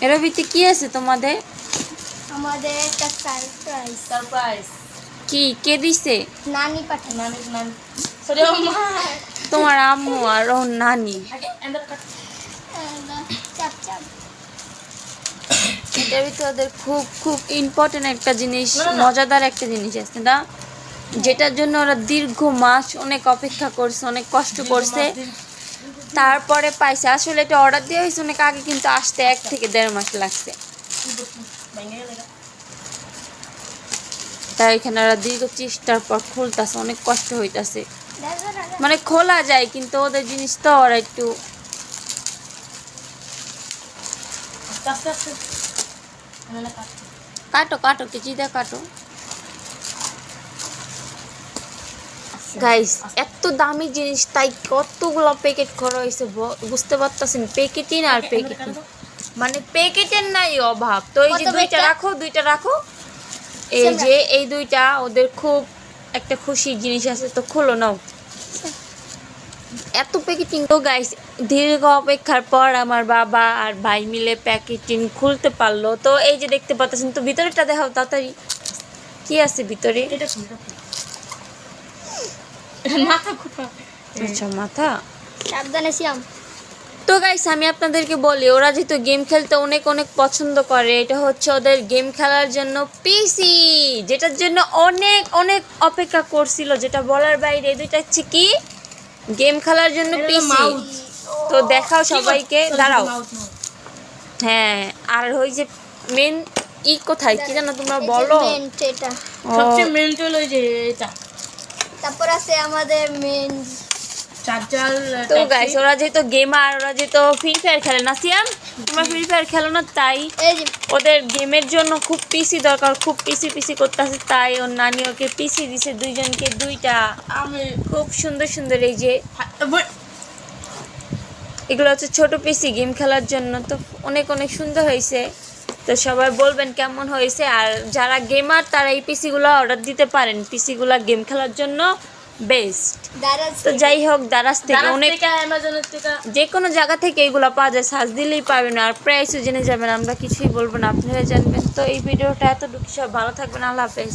এর ভিতরে কি আছে তোমাদের আমাদের একটা সারপ্রাইজ সারপ্রাইজ কি কে দিছে নানি পাঠানো নানি নানি সরি মা তোমার আম্মু আর ওর নানি আগে এন্ডার কাট চাপ চাপ এটার ভিতরে ওদের খুব খুব ইম্পর্টেন্ট একটা জিনিস। মজাদার একটা জিনিস আছে না? যেটার জন্য ওরা দীর্ঘ মাস অনেক অপেক্ষা করছে অনেক কষ্ট করছে। তারপরে পাইছে। আসলে এটা অর্ডার দেওয়া হয়েছে অনেক আগে কিন্তু আসতে এক থেকে দেড় মাস লাগছে। তাই এখানে ওরা দীর্ঘ চেষ্টার পর খুলতেছে অনেক কষ্ট হইতাছে। মানে খোলা যায় কিন্তু ওদের জিনিস তো ওরা একটু কাট কাটো দিয়ে কাটো। গাইস এত দামি জিনিস তাই কতগুলো প্যাকেট করা হয়েছে বুঝতে পারতেছেন? প্যাকেটিং আর প্যাকেটিং মানে প্যাকেটের নাই অভাব। তো এই যে দুইটা রাখো দুইটা রাখো। এই যে এই দুইটা ওদের খুব একটা খুশির জিনিস আছে তো খোলো নাও। এত প্যাকেটিং তো গাইস দীর্ঘ অপেক্ষার পর আমার বাবা আর ভাই মিলে প্যাকেটিং খুলতে পারল। তো এই যে দেখতে পাচ্ছেন তো ভিতরেটা দেখাও তাড়াতাড়ি। কি আছে ভিতরে? এটা মাথা আচ্ছা মাথা। সাবধানে শিয়াম তো গাইস আমি আপনাদেরকে বলি ওরা যেহেতু গেম খেলতে অনেক অনেক পছন্দ করে এটা হচ্ছে ওদের গেম খেলার জন্য পিসি যেটার জন্য অনেক অনেক অপেক্ষা করছিল যেটা বলার বাইরে দুইটা হচ্ছে কি? গেম খেলার জন্য পিসি তো দেখাও সবাইকে দাঁড়াও। হ্যাঁ আর ওই যে মেন ই কোথায়? কি জানো তোমরা বলো? সবচেয়ে মেন হলো যে এটা। তারপর আছে আমাদের মেন চার্জার তো গাইস ওরা যেহেতু গেমার ওরা যেহেতু ফ্রি ফায়ার খেলে না সিয়াম? তোমরা ফ্রি ফায়ার খেলো না তাই ওদের গেমের জন্য খুব পিসি দরকার খুব পিসি পিসি করতেছে তাই ওর নানি ওকে পিসি দিছে দুইজনকে দুইটা। আমি খুব সুন্দর সুন্দর এই যে এগুলো হচ্ছে ছোট পিসি গেম খেলার জন্য তো অনেক অনেক সুন্দর হয়েছে। তো সবাই বলবেন কেমন হয়েছে। আর যারা গেমার তারা এই পিসিগুলো অর্ডার দিতে পারেন। পিসিগুলো গেম খেলার জন্য বেস্ট তো যাই হোক দারাজ থেকে অনেক যে কোনো জায়গা থেকে এইগুলো পাওয়া যায়। সার্চ দিলেই পাবেন। আর প্রাইসও জেনে যাবেন। আমরা কিছুই বলব না। আপনারা জানবেন। তো এই ভিডিওটা এতটুকু। সব ভালো থাকবেন। আল্লাহ হাফেজ।